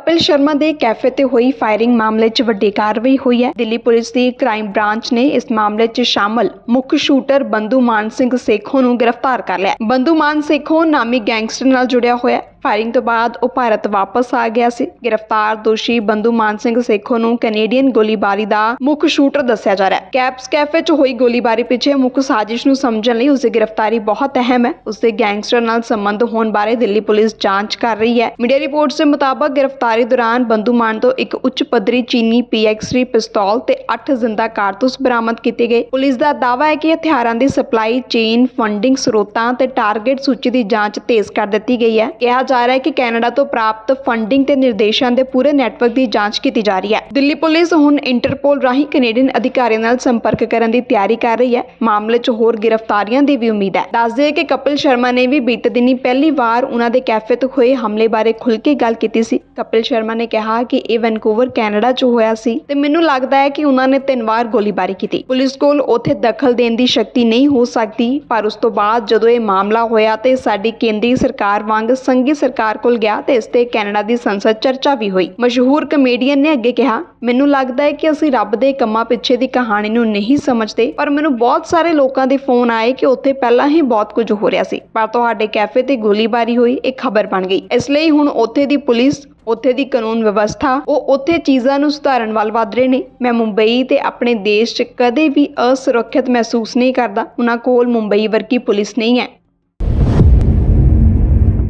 ਕਪਿਲ ਸ਼ਰਮਾ ਦੇ ਕੈਫੇ ਤੇ ਹੋਈ ਫਾਇਰਿੰਗ ਮਾਮਲੇ 'ਚ ਵੱਡੀ ਕਾਰਵਾਈ ਹੋਈ ਹੈ। ਦਿੱਲੀ ਪੁਲਿਸ ਦੀ ਕ੍ਰਾਈਮ ਬ੍ਰਾਂਚ ਨੇ ਇਸ ਮਾਮਲੇ 'ਚ ਸ਼ਾਮਲ ਮੁੱਖ ਸ਼ੂਟਰ ਬੰਦੂ ਮਾਨ ਸਿੰਘ ਸੇਖੋਂ ਨੂੰ ਗ੍ਰਿਫਤਾਰ ਕਰ ਲਿਆ। ਬੰਦੂ ਮਾਨ ਸੇਖੋਂ ਨਾਮੀ ਗੈਂਗਸਟਰ ਨਾਲ ਜੁੜਿਆ ਹੋਇਆ। ਫਾਇਰਿੰਗ ਤੋਂ ਬਾਅਦ ਉਹ ਭਾਰਤ ਵਾਪਸ ਆ ਗਿਆ ਸੀ। ਗ੍ਰਿਫਤਾਰ ਦੋਸ਼ੀ ਬੰਦੂ ਮਾਨ ਸਿੰਘ ਸੇਖੋ ਨੂੰ ਕੈਨੇਡੀਅਨ ਗੋਲੀਬਾਰੀ ਦਾ ਮੁੱਖ ਸ਼ੂਟਰ ਦੱਸਿਆ ਜਾ ਰਿਹਾ ਹੈ। ਕੈਪਸ ਕੈਫੇ 'ਚ ਹੋਈ ਗੋਲੀਬਾਰੀ ਪਿੱਛੇ ਮੁੱਖ ਸਾਜ਼ਿਸ਼ ਨੂੰ ਸਮਝਣ ਲਈ ਉਸ ਦੀ ਗ੍ਰਿਫਤਾਰੀ ਬਹੁਤ ਅਹਿਮ ਹੈ। ਉਸ ਦੇ ਗੈਂਗਸਟਰ ਨਾਲ ਸੰਬੰਧ ਹੋਣ ਬਾਰੇ ਦਿੱਲੀ ਪੁਲਿਸ ਜਾਂਚ ਕਰ ਰਹੀ ਹੈ। ਮੀਡੀਆ ਰਿਪੋਰਟਸ ਦੇ ਮੁਤਾਬਕ ਗ੍ਰਿਫਤਾਰੀ ਦੌਰਾਨ ਬੰਦੂ ਮਾਨ ਤੋਂ ਇੱਕ ਉੱਚ ਪੱਧਰੀ ਚੀਨੀ PX3 ਪਿਸਤੌਲ ਤੇ 8 ਜ਼ਿੰਦਾ ਕਾਰਤੂਸ ਬਰਾਮਦ ਕੀਤੇ ਗਏ। ਪੁਲਿਸ ਦਾ ਦਾਅਵਾ ਹੈ ਕਿ ਹਥਿਆਰਾਂ ਦੀ ਸਪਲਾਈ, ਚੇਨ, ਫੰਡਿੰਗ ਸਰੋਤਾਂ ਤੇ ਟਾਰਗੇਟ ਸੂਚੀ ਦੀ ਜਾਂਚ ਤੇਜ਼ ਕਰ ਦਿੱਤੀ ਗਈ ਹੈ। ਕਿਹਾ ਜਾ ਰਿਹਾ ਹੈ ਕਿ ਕੈਨੇਡਾ ਤੋਂ ਪ੍ਰਾਪਤ ਫੰਡਿੰਗ ਤੇ ਨਿਰਦੇਸ਼ਾਂ ਦੇ ਪੂਰੇ ਨੈਟਵਰਕ ਦੀ ਜਾਂਚ ਕੀਤੀ ਜਾ ਰਹੀ ਹੈ। ਦਿੱਲੀ ਪੁਲਿਸ ਹੁਣ ਇੰਟਰਪੋਲ ਰਾਹੀਂ ਕੈਨੇਡੀਅਨ ਅਧਿਕਾਰੀਆਂ ਨਾਲ ਸੰਪਰਕ ਕਰਨ ਦੀ ਤਿਆਰੀ ਕਰ ਰਹੀ ਹੈ। ਮਾਮਲੇ 'ਚ ਹੋਰ ਗ੍ਰਿਫਤਾਰੀਆਂ ਦੀ ਵੀ ਉਮੀਦ ਹੈ। ਦੱਸ ਦਈਏ ਕਿ ਕਪਿਲ ਸ਼ਰਮਾ ਨੇ ਵੀ ਬੀਤੇ ਦਿਨੀ ਪਹਿਲੀ ਵਾਰ ਉਹਨਾਂ ਦੇ ਕੈਫੇ ਤੋਂ ਹੋਏ ਹਮਲੇ ਬਾਰੇ ਖੁੱਲ੍ਹ ਕੇ ਗੱਲ ਕੀਤੀ ਸੀ। ਕਪਿਲ ਸ਼ਰਮਾ ਨੇ ਕਿਹਾ ਕਿ ਇਹ ਵੈਨਕੂਵਰ ਕੈਨੇਡਾ 'ਚ ਹੋਇਆ ਸੀ ਤੇ ਮੈਨੂੰ ਲੱਗਦਾ ਹੈ ਕਿ ਉਹਨਾਂ ਨੇ ਤਿੰਨ ਵਾਰ ਗੋਲੀਬਾਰੀ ਕੀਤੀ। ਪੁਲਿਸ ਕੋਲ ਉੱਥੇ ਦਖਲ ਦੇਣ ਦੀ ਸ਼ਕਤੀ ਨਹੀਂ ਹੋ ਸਕਦੀ, ਪਰ ਉਸ ਤੋਂ ਬਾਅਦ ਜਦੋਂ ਇਹ ਮਾਮਲਾ ਹੋਇਆ ਤੇ ਸਾਡੀ ਕੇਂਦਰੀ ਸਰਕਾਰ ਵਾਂਗ ਸੰਘੀ ਸਰਕਾਰ ਕੋਲ ਗਿਆ ਤੇ ਇਸ ਤੇ ਕੈਨੇਡਾ ਦੀ ਸੰਸਦ ਚਰਚਾ ਵੀ ਹੋਈ। ਮਸ਼ਹੂਰ ਕਮੇਡੀਅਨ ਨੇ ਅੱਗੇ ਕਿਹਾ, ਮੈਨੂੰ ਲੱਗਦਾ ਹੈ ਕਿ ਅਸੀਂ ਰੱਬ ਦੇ ਕੰਮਾਂ ਪਿੱਛੇ ਦੀ ਕਹਾਣੀ ਨੂੰ ਨਹੀਂ ਸਮਝਦੇ, ਪਰ ਮੈਨੂੰ ਬਹੁਤ ਸਾਰੇ ਲੋਕਾਂ ਦੇ ਫੋਨ ਆਏ ਕਿ ਉੱਥੇ ਪਹਿਲਾਂ ਹੀ ਬਹੁਤ ਕੁਝ ਹੋ ਰਿਹਾ ਸੀ। ਪਰ ਤੁਹਾਡੇ ਕੈਫੇ ਤੇ ਗੋਲੀਬਾਰੀ ਹੋਈ, ਇਹ ਖਬਰ ਬਣ ਗਈ। ਇਸ ਲਈ ਹੁਣ ਉੱਥੇ ਦੀ ਪੁਲਿਸ, ਉੱਥੇ ਦੀ ਕਾਨੂੰਨ ਵਿਵਸਥਾ, ਉਹ ਉੱਥੇ ਚੀਜ਼ਾਂ ਨੂੰ ਸੁਧਾਰਨ ਵੱਲ ਵਧ ਰਹੇ ਨੇ। ਮੈਂ ਮੁੰਬਈ ਤੇ ਆਪਣੇ ਦੇਸ਼ 'ਚ ਕਦੇ ਵੀ ਅਸੁਰੱਖਿਅਤ ਮਹਿਸੂਸ ਨਹੀਂ ਕਰਦਾ। ਉਹਨਾਂ ਕੋਲ ਮੁੰਬਈ ਵਰਗੀ ਪੁਲਿਸ ਨਹੀਂ ਹੈ।